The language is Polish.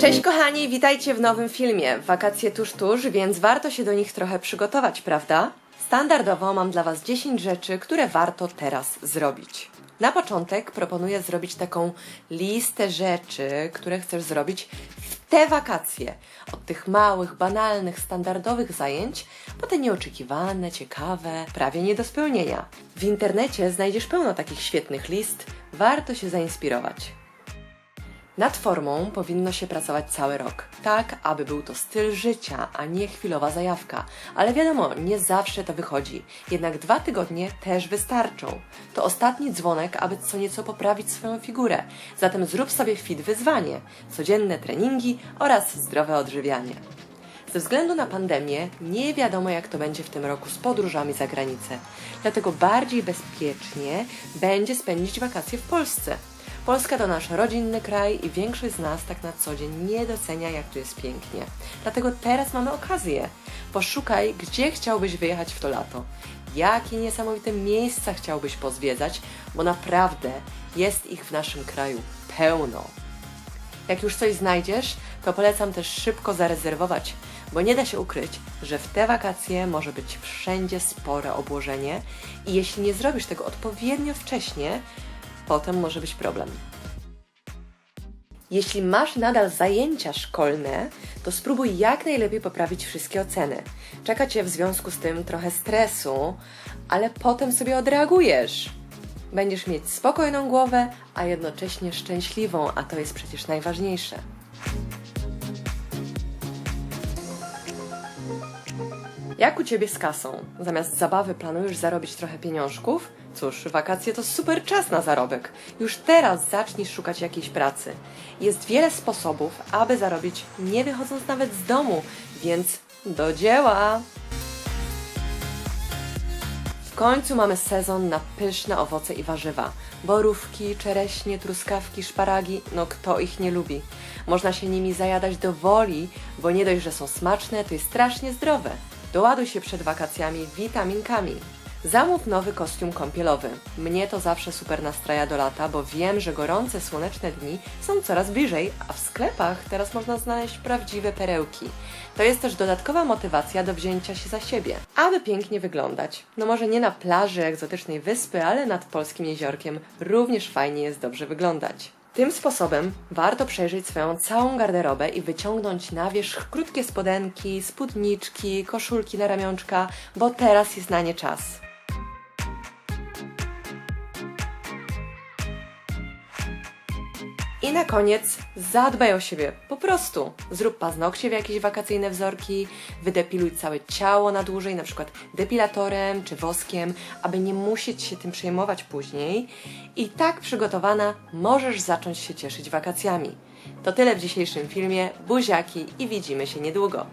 Cześć kochani, witajcie w nowym filmie. Wakacje tuż tuż, więc warto się do nich trochę przygotować, prawda? Standardowo mam dla Was 10 rzeczy, które warto teraz zrobić. Na początek proponuję zrobić taką listę rzeczy, które chcesz zrobić w te wakacje. Od tych małych, banalnych, standardowych zajęć, po te nieoczekiwane, ciekawe, prawie nie do spełnienia. W internecie znajdziesz pełno takich świetnych list, warto się zainspirować. Nad formą powinno się pracować cały rok, tak aby był to styl życia, a nie chwilowa zajawka. Ale wiadomo, nie zawsze to wychodzi. Jednak dwa tygodnie też wystarczą. To ostatni dzwonek, aby co nieco poprawić swoją figurę. Zatem zrób sobie fit wyzwanie, codzienne treningi oraz zdrowe odżywianie. Ze względu na pandemię nie wiadomo, jak to będzie w tym roku z podróżami za granicę. Dlatego bardziej bezpiecznie będzie spędzić wakacje w Polsce. Polska to nasz rodzinny kraj i większość z nas tak na co dzień nie docenia, jak tu jest pięknie. Dlatego teraz mamy okazję. Poszukaj, gdzie chciałbyś wyjechać w to lato. Jakie niesamowite miejsca chciałbyś pozwiedzać, bo naprawdę jest ich w naszym kraju pełno. Jak już coś znajdziesz, to polecam też szybko zarezerwować, bo nie da się ukryć, że w te wakacje może być wszędzie spore obłożenie i jeśli nie zrobisz tego odpowiednio wcześnie, potem może być problem. Jeśli masz nadal zajęcia szkolne, to spróbuj jak najlepiej poprawić wszystkie oceny. Czeka Cię w związku z tym trochę stresu, ale potem sobie odreagujesz. Będziesz mieć spokojną głowę, a jednocześnie szczęśliwą, a to jest przecież najważniejsze. Jak u Ciebie z kasą? Zamiast zabawy planujesz zarobić trochę pieniążków? Cóż, wakacje to super czas na zarobek. Już teraz zacznij szukać jakiejś pracy. Jest wiele sposobów, aby zarobić nie wychodząc nawet z domu, więc do dzieła! W końcu mamy sezon na pyszne owoce i warzywa. Borówki, czereśnie, truskawki, szparagi, no kto ich nie lubi. Można się nimi zajadać do woli, bo nie dość, że są smaczne, to jest strasznie zdrowe. Doładuj się przed wakacjami witaminkami. Zamów nowy kostium kąpielowy. Mnie to zawsze super nastraja do lata, bo wiem, że gorące, słoneczne dni są coraz bliżej, a w sklepach teraz można znaleźć prawdziwe perełki. To jest też dodatkowa motywacja do wzięcia się za siebie, aby pięknie wyglądać. No może nie na plaży egzotycznej wyspy, ale nad polskim jeziorkiem również fajnie jest dobrze wyglądać. Tym sposobem warto przejrzeć swoją całą garderobę i wyciągnąć na wierzch krótkie spodenki, spódniczki, koszulki na ramionczka, bo teraz jest na nie czas. I na koniec zadbaj o siebie. Po prostu zrób paznokcie w jakieś wakacyjne wzorki, wydepiluj całe ciało na dłużej, na przykład depilatorem czy woskiem, aby nie musieć się tym przejmować później. I tak przygotowana możesz zacząć się cieszyć wakacjami. To tyle w dzisiejszym filmie. Buziaki i widzimy się niedługo.